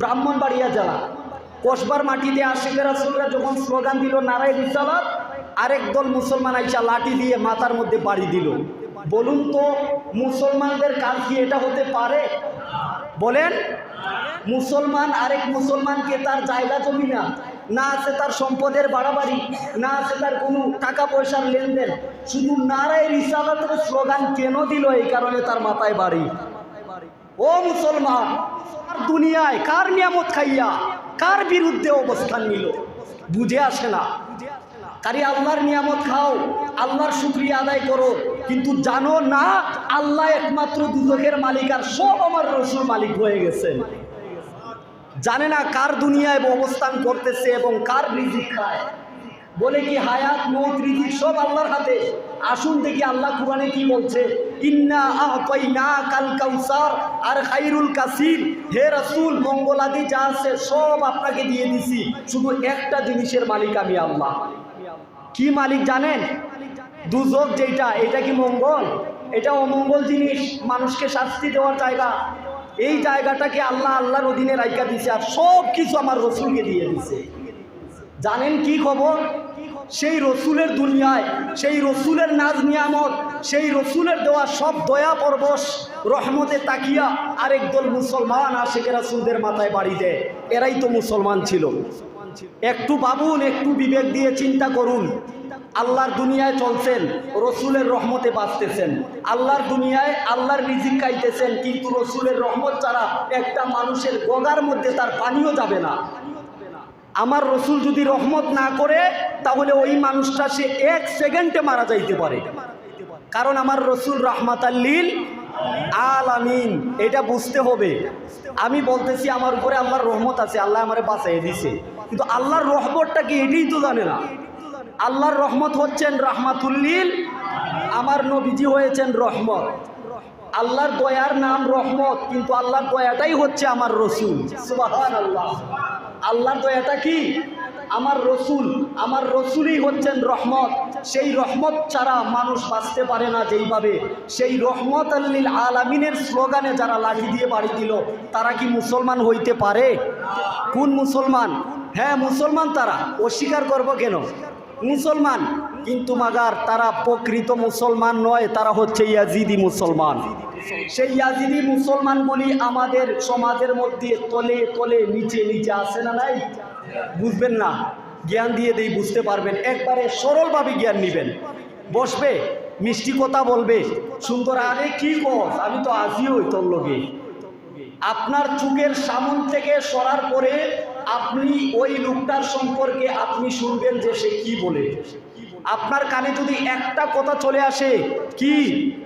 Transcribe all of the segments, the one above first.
ব্রাহ্মণবাড়িয়া জেলা। কসবার মাটিতে আশেখের রাসুলরা যখন স্লোগান দিল, নারায় রিসালাত আরেক দল মুসলমান আইসা লাঠি দিয়ে মাথার মধ্যে বাড়ি দিল। বলুন তো, মুসলমানদের কাজ কি এটা হতে পারে? বলেন, মুসলমান আরেক মুসলমানকে তার জায়গা জমি না না আছে তার সম্পদের বাড়াবাড়ি, না আছে তার কোনো টাকা পয়সার লেনদেন, শুধু নারায় রিসালাতের স্লোগান কেন দিল এই কারণে তার মাথায় বাড়ি? ও মুসলমান দুনিয়ায় কার নিয়ামত খাইয়া, কার বিরুদ্ধে অবস্থান নিল? বুঝে আসে না। কারি আল্লাহর নিয়ামত খাও, আল্লাহর শুক্রিয়া আদায় করো। কিন্তু জানো না, আল্লাহ একমাত্র দুদকের মালিক আর সব আমার রসুল মালিক হয়ে গেছেন। জানে না কার দুনিয়ায় অবস্থান করতেছে এবং কার রিজিক খায়। বলে কি হায়াত, মৌত রিজিক সব আল্লাহর হাতে? আসুন দেখি আল্লাহ কুরআনে কি বলছে? ইন্না আহতাইনা কাল কাউসার, আর খাইরুল কাসির। হে রাসূল, মঙ্গলাদি যা আছে সব আপনাকে দিয়ে দিছি। শুধু একটা জিনিসের মালিক আমি আল্লাহ। কি মালিক জানেন? দুজক যেটা এটা কি মঙ্গল? এটা অমঙ্গল জিনিস, মানুষকে শাস্তি দেওয়ার জায়গা। এই জায়গাটাকে আল্লাহ আল্লাহর অধীনে রাইকা দিছে আর সব কিছু আমার রসুলকে দিয়ে দিছে। জানেন কি খবর? সেই রসুলের দুনিয়ায়, সেই রসুলের নাজ নিয়ামত, সেই রসুলের দেওয়া সব দয়া পরবশ রহমতে তাকিয়া আরেক দল মুসলমান আশেখ রাসুলদের মাথায় বাড়ি দেয়। এরাই তো মুসলমান ছিল। একটু ভাবুন, একটু বিবেক দিয়ে চিন্তা করুন। আল্লাহর দুনিয়ায় চলছেন, রসুলের রহমতে বাঁচতেছেন। আল্লাহর দুনিয়ায় আল্লাহর রিজিক খাইতেছেন, কিন্তু রসুলের রহমত ছাড়া একটা মানুষের গগার মধ্যে তার পানিও যাবে না। আমার রসুল যদি রহমত না করে, তাহলে ওই মানুষটা সে এক সেকেন্ডে মারা যাইতে পারে। কারণ আমার রসুল রহমাত আল্লিল আল আমিন এটা বুঝতে হবে। আমি বলতেছি, আমার উপরে আল্লাহর রহমত আছে, আল্লাহ আমারে বাঁচাই দিছে। কিন্তু আল্লাহর রহমতটা কি, এটাই তো জানে না। আল্লাহর রহমত হচ্ছেন রহমাতুল্লিল আমার নবীজি হয়েছেন রহমত। আল্লাহর দয়ার নাম রহমত, কিন্তু আল্লাহর দয়াটাই হচ্ছে আমার রসুল। সুবাহান আল্লাহ আল্লাহর দয়াটা কি? আমার রসুল, আমার রসুলই হচ্ছেন রহমত। সেই রহমত ছাড়া মানুষ বাঁচতে পারে না যেইভাবে। সেই রহমত আল্লিল আলামিনের স্লোগানে যারা লাঠি দিয়ে বাড়ি দিল, তারা কি মুসলমান হইতে পারে? কোন মুসলমান? হ্যাঁ মুসলমান তারা। অস্বীকার করব কেন? মুসলমান, কিন্তু মাগার তারা প্রকৃত মুসলমান নয়, তারা হচ্ছে ইয়াজিদি মুসলমান। সেই ইয়াজিদি মুসলমান বলি আমাদের সমাজের মধ্যে তলে তলে, নিচে নিচে আসে না নাই? বুঝবেন না, জ্ঞান দিয়ে দেই, বুঝতে পারবেন। একবারে সরলভাবে জ্ঞান নেবেন। বসবে, মিষ্টি কথা বলবে, সুন্দর, আরে কি কস? আমি তো আজিও তোর লগে। আপনার চুকের সামন থেকে সরার পরে আপনি ওই লোকটার সম্পর্কে আপনি শুনবেন যে সে কি বলে। আপনার কানে যদি একটা কথা চলে আসে, কি?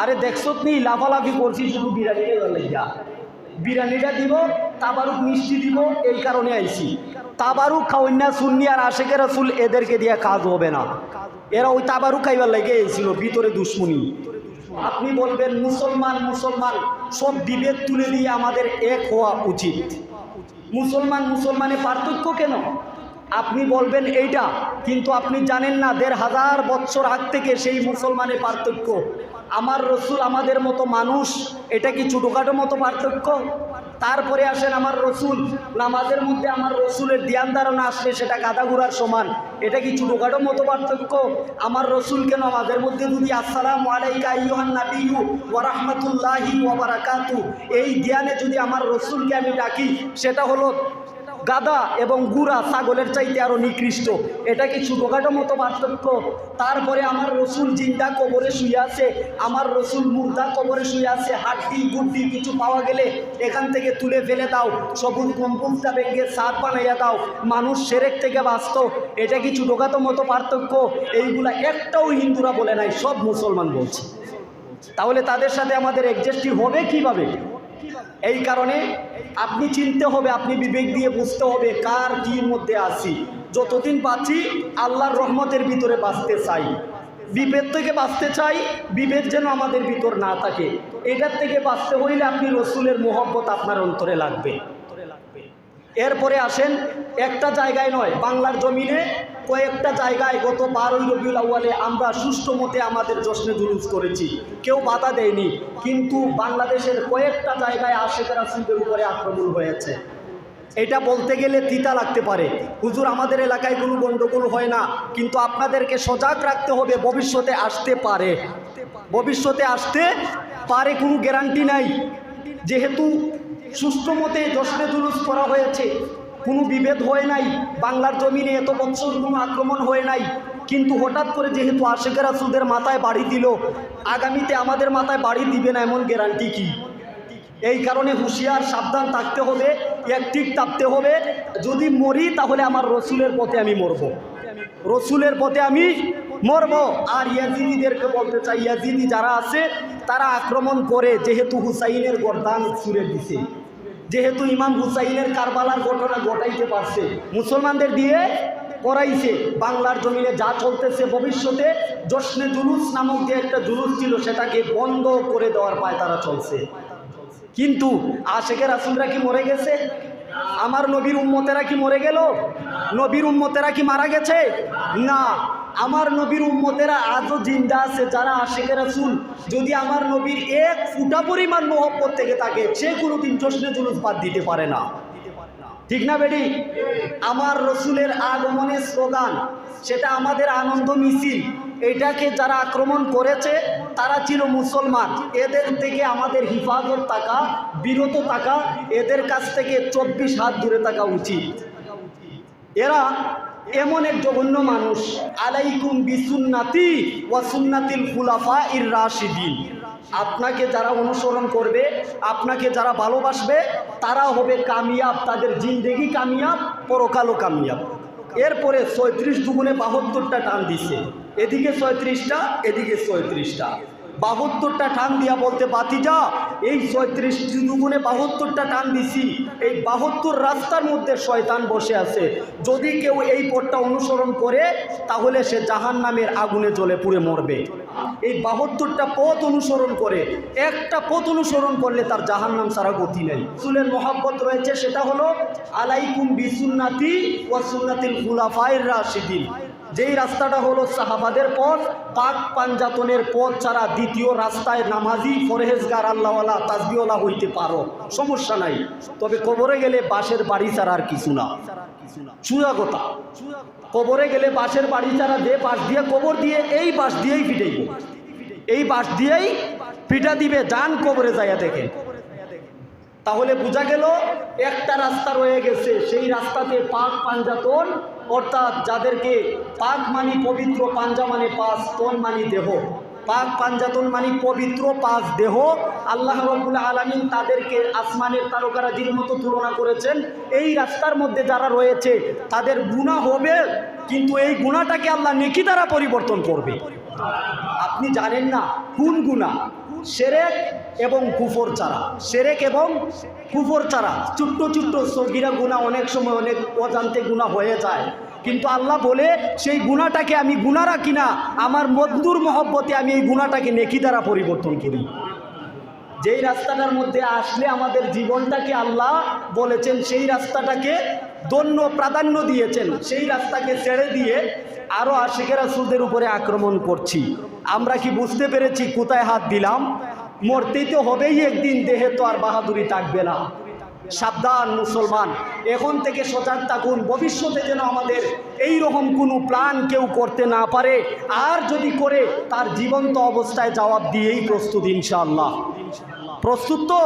আরে দেখছ নি লাফালাফি করছি শুধু বিরিয়ানিটা লেগা বিরিয়ানিটা দিব, তাবারুক মিষ্টি দিব, এই কারণে আইছি। তাবারুক খাওয়ান্যা শুননি আর আশেকের রাসুল, এদেরকে দিয়ে কাজ হবে না। এরা ওই তাবারুক খাইবার লেগে এসেছিল ভিতরে দুশ্মনী। আপনি বলবেন, মুসলমান মুসলমান, সব বিভেদ তুলে দিয়ে আমাদের এক হওয়া উচিত। মুসলমান মুসলমানে পার্থক্য কেন? আপনি বলবেন এইটা, কিন্তু আপনি জানেন না, দেড় হাজার বছর আগ থেকে সেই মুসলমানের পার্থক্য। আমার রসুল আমাদের মতো মানুষ, এটা কি ছোটোখাটো মতো পার্থক্য? তারপরে আসেন আমার রসুল, নামাজের মধ্যে আমার রসুলের ধ্যান ধারণা আসলে সেটা গাদাগুড়ার সমান। এটা কি ছোটোখাটো মতো পার্থক্য? আমার রসুলকে নামাজের মধ্যে যদি আসসালাম আলাইকা ইউহান নাবিউ ওয়ারাহমাতুল্লাহি ওয়াবারাকাতু এই জ্ঞানে যদি আমার রসুলকে আমি ডাকি, সেটা হলো গাদা এবং গুড়া ছাগলের চাইতে আরও নিকৃষ্ট। এটা কি ছোটোখাটো মতো পার্থক্য? তারপরে আমার রসুল জিন্দা কবরে শুয়ে আছে, আমার রসুল মুর্দা কবরে শুয়ে আছে, হাড্ডি গুড্ডি কিছু পাওয়া গেলে এখান থেকে তুলে ফেলে দাও, সবুজ কম্পোজটা ভেঙে সার বানাইয়া দাও, মানুষ সেরেক থেকে বাঁচত। এটা কি ছোটোখাটো মতো পার্থক্য? এইগুলা একটাও হিন্দুরা বলে নাই, সব মুসলমান বলছে। তাহলে তাদের সাথে আমাদের অ্যাডজাস্টই হবে কীভাবে? এই কারণে আপনি চিনতে হবে, আপনি বিবেক দিয়ে বুঝতে হবে কার কি মধ্যে আছি। যতদিন বাঁচি, আল্লাহর রহমতের ভিতরে বাঁচতে চাই। বিভেদ থেকে বাঁচতে চাই বিভেদ যেন আমাদের ভিতর না থাকে। এটার থেকে বাঁচতে হইলে আপনি রসুলের মোহব্বত আপনার অন্তরে লাগবে। এরপরে আসেন একটা জায়গায় নয়, বাংলার জমিনে কয়েকটা জায়গায় গত বারোই রবিউল আউ্য়ালে আমরা সুষ্ঠু মতে আমাদের জশ্নে জুলুস করেছি। কেউ বাধা দেয়নি, কিন্তু বাংলাদেশের কয়েকটা জায়গায় আশেখ রাসুলদের উপরে আক্রমণ হয়েছে। এটা বলতে গেলে তিতা লাগতে পারে। হুজুর, আমাদের এলাকায় কোনো গণ্ডগোল হয় না, কিন্তু আপনাদেরকে সজাগ রাখতে হবে, ভবিষ্যতে আসতে পারে। ভবিষ্যতে আসতে পারে কোনো গ্যারান্টি নাই। যেহেতু সুষ্ঠু মতে জশ্নে জুলুস করা হয়েছে। কোনো বিভেদ হয় নাই। বাংলার জমিনে এত বছর কোনো আক্রমণ হয় নাই। কিন্তু হঠাৎ করে যেহেতু আশেকেরা সুদের মাথায় বাড়ি দিল, আগামীতে আমাদের মাথায় বাড়ি দিবে না এমন গ্যারান্টি কি? এই কারণে হুঁশিয়ার, সাবধান থাকতে হবে একটিক থাকতে হবে, যদি মরি তাহলে আমার রসুলের পথে আমি মরব। রসুলের পথে আমি মরব। আর ইয়াজিদিদেরকে বলতে চাই, ইয়াজিদি যারা আছে, তারা আক্রমণ করে, যেহেতু হুসাইনের গরদান ছুড়ে দিছে। যেহেতু ইমাম হুসাইনের কারবালার ঘটনা ঘটাইতে পারছে, মুসলমানদের দিয়ে করাইছে। বাংলার জমিনে যা চলতেছে ভবিষ্যতে, জশ্নে জুলুস নামক যে একটা জুলুস ছিল, সেটাকে বন্ধ করে দেওয়ার পায় তারা চলছে। কিন্তু আশেকের রাসুলরা কি মরে গেছে? আমার নবীর উম্মতেরা কি মরে গেল? নবীর উম্মতেরা কি মারা গেছে? না। আমার নবীর উম্মতেরা আজও জিন্দা আছে, যারা আশেকের রাসুল। যদি আমার নবীর এক ফুটা পরিমাণ মহব্বত থেকে থাকে, সে কোনোদিন জশ্নে জুলুস বাদ দিতে পারে না। ঠিক না বেডি আমার রসুলের আগমনের স্লোগান, সেটা আমাদের আনন্দ মিছিল। এটাকে যারা আক্রমণ করেছে, তারা ছিল মুসলমান। এদের থেকে আমাদের হিফাজত থাকা, বিরত থাকা, এদের কাছ থেকে চব্বিশ হাত দূরে থাকা উচিত। এরা এমন এক জঘন্য মানুষ, আলাইকুম বিসুন্নাতি ওয়া সুন্নাতিল খুলাফা ইর রাশিদিন। আপনাকে যারা অনুসরণ করবে, আপনাকে যারা ভালোবাসবে, তারা হবে কামিয়াব, তাদের জিন্দেগি কামিয়াব, পরকালও কামিয়াব। এরপরে ছয়ত্রিশ দুগুণে বাহাত্তরটা টান দিছে। এদিকে ছয়ত্রিশটা এদিকে ছয়ত্রিশটা। বাহাত্তরটা টান দিয়া বলতে বাতি যা। এই ছয়ত্রিশ দুগুণে বাহাত্তরটা টান দিছি। এই বাহাত্তর রাস্তার মধ্যে শয়তান বসে আছে। যদি কেউ এই পথটা অনুসরণ করে, তাহলে সে জাহান নামের আগুনে জ্বলে পুড়ে মরবে। এই বাহাত্তরটা পথ অনুসরণ করে, একটা পথ অনুসরণ করলে তার জাহান নাম সারা গতি নেই। সুলের মহাব্বত রয়েছে, সেটা হলো, আলাইকুম বিসুন্নাতি ওয়া সুন্নাতিল খুলাফায়ের রাশিদিন। যেই রাস্তাটা হলো সাহাবাদের পথ, পাক পাঞ্জাতনের পথ ছাড়া দ্বিতীয় রাস্তায় নামাজি, ফরেহেজগার, আল্লাহওয়ালা, তাজবিওয়ালা হইতে পারো। সমস্যা নাই। তবে কবরে গেলে বাঁশের বাড়ি ছাড়া আর কিছু না। সুজা কথা। কবরে গেলে বাঁশের বাড়ি ছাড়া দে বাঁশ দিয়ে কবর দিয়ে, এই বাঁশ দিয়েই পিটাইব এই বাঁশ দিয়েই পিটা দিবে, যান কবরে যাইয়া দেখে তাহলে বোঝা গেল, একটা রাস্তা রয়ে গেছে। সেই রাস্তাতে পাক পাঞ্জাতন অর্থাৎ যাদেরকে পাক মানি পবিত্র পাঞ্জা মানে পাঁচ তন মানি দেহ। পাক পাঞ্জাতন মানি পবিত্র পাঁচ দেহ। আল্লাহ রবুল আলমিন তাদেরকে আসমানের তারকারাজির মতো তুলনা করেছেন। এই রাস্তার মধ্যে যারা রয়েছে, তাদের গুণা হবে, কিন্তু এই গুণাটাকে আল্লাহ নেকি দ্বারা পরিবর্তন করবে। আপনি জানেন না, কোন গুণা সেরেক এবং কুফর চারা। সেরেক এবং কুফর চারা। ছোট্ট ছোট্ট সগিরা গুণা অনেক সময় অনেক অজান্তে গুণা হয়ে যায়। কিন্তু আল্লাহ বলে, সেই গুণাটাকে আমি গুণা রাখি না। আমার মধুর মহব্বতে আমি এই গুণাটাকে নেকি দ্বারা পরিবর্তন করি। যেই রাস্তাটার মধ্যে আসলে আমাদের জীবনটাকে আল্লাহ বলেছেন, সেই রাস্তাটাকে দন্য প্রাধান্য দিয়েছেন, সেই রাস্তাকে ছেড়ে দিয়ে আরও আশেকেরা সুদের উপরে আক্রমণ করছি। আমরা কি বুঝতে পেরেছি কোথায় হাত দিলাম? মরতেই তো হবেই একদিন, দেহে তো আর বাহাদুরি থাকবে না। সাবধান মুসলমান, এখন থেকে সজাগ থাকুন, ভবিষ্যতে যেন আমাদের এই রকম কোনো প্ল্যান কেউ করতে না পারে। আর যদি করে, তার জীবন্ত অবস্থায় জবাব দিয়েই প্রস্তুত ইনশাআল্লাহ। প্রস্তুত তো?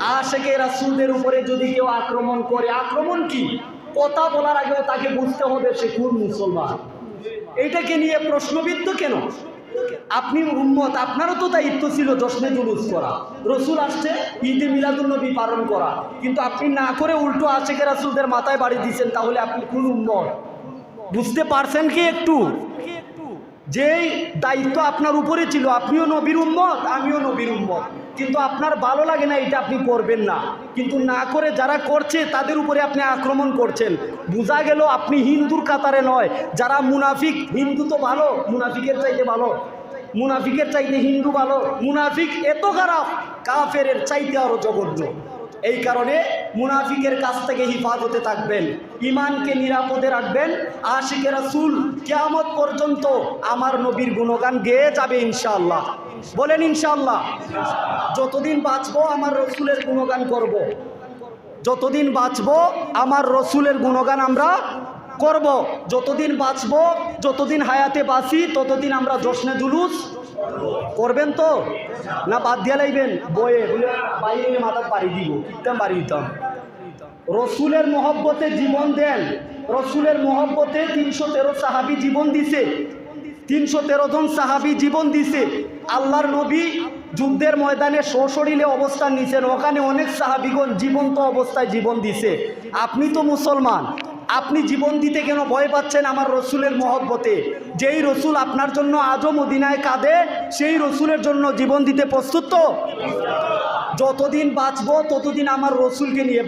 আশেকে রাসুলদের উপরে যদি কেউ আক্রমণ করে, আক্রমণ কি? কথা বলার আগেও তাকে বুঝতে হবে সে কোন মুসলমান। এইটাকে নিয়ে প্রশ্নবিদ্ধ কেন? আপনি উম্মত, আপনারও তো দায়িত্ব ছিল জশ্নে জুলুস করা। রসুল আসছে, ঈদে মিলাদুলনবী পালন করা। কিন্তু আপনি না করে উল্টো আশেকে রাসুলদের মাথায় বাড়ি দিচ্ছেন তাহলে আপনি কোন উম্মত? বুঝতে পারছেন কি একটু? যেই দায়িত্ব আপনার উপরে ছিল, আপনিও নবীর উম্মত, আমিও নবীর উম্মত। কিন্তু আপনার ভালো লাগে না, এটা আপনি করবেন না। কিন্তু না করে যারা করছে, তাদের উপরে আপনি আক্রমণ করছেন। বোঝা গেল আপনি হিন্দুর কাতারে নয়। যারা মুনাফিক, হিন্দু তো ভালো, মুনাফিকের চাইতে ভালো। মুনাফিকের চাইতে হিন্দু ভালো। মুনাফিক এত খারাপ কাফের চাইতে আরও জঘন্য। এই কারণে মুনাফিকের কাছ থেকে হিফাজতে থাকবেন ইমানকে নিরাপদে রাখবেন, আশিকে রাসুল কেয়ামত পর্যন্ত আমার নবীর গুণগান গেয়ে যাবে ইনশাআল্লাহ বলেন ইনশাআল্লাহ, যতদিন বাঁচবো আমার রসুলের গুণগান করব। যতদিন বাঁচব আমার রসুলের গুণগান আমরা করব যতদিন বাঁচব, যতদিন হায়াতে বাঁচি, ততদিন আমরা জশ্নে জুলুস করবেন তো? না বাদ দিয়া লাইবেন? বয়ে বলে বাইরে মাথা বাড়ি দিব কিতাম বাড়ি দিতাম। রসুলের মহব্বতে জীবন দেন। রসুলের মহব্বতে তিনশো তেরো সাহাবি জীবন দিছে। তিনশো তেরো জন সাহাবি জীবন দিছে। আল্লাহর নবী যুদ্ধের ময়দানে সশরীরে অবস্থান নিছেন। ওখানে অনেক সাহাবিগণ জীবন্ত অবস্থায় জীবন দিছে। আপনি তো মুসলমান। আপনি জীবন দিতে কেন ভয় পাচ্ছেন আমার রসুলের মহব্বতে? যেই রসুল আপনার জন্য আজও মদিনায় কাঁদে, সেই রসুলের জন্য জীবন দিতে প্রস্তুত তো? যতদিন বাঁচবো, ততদিন আমার রসুলকে নিয়ে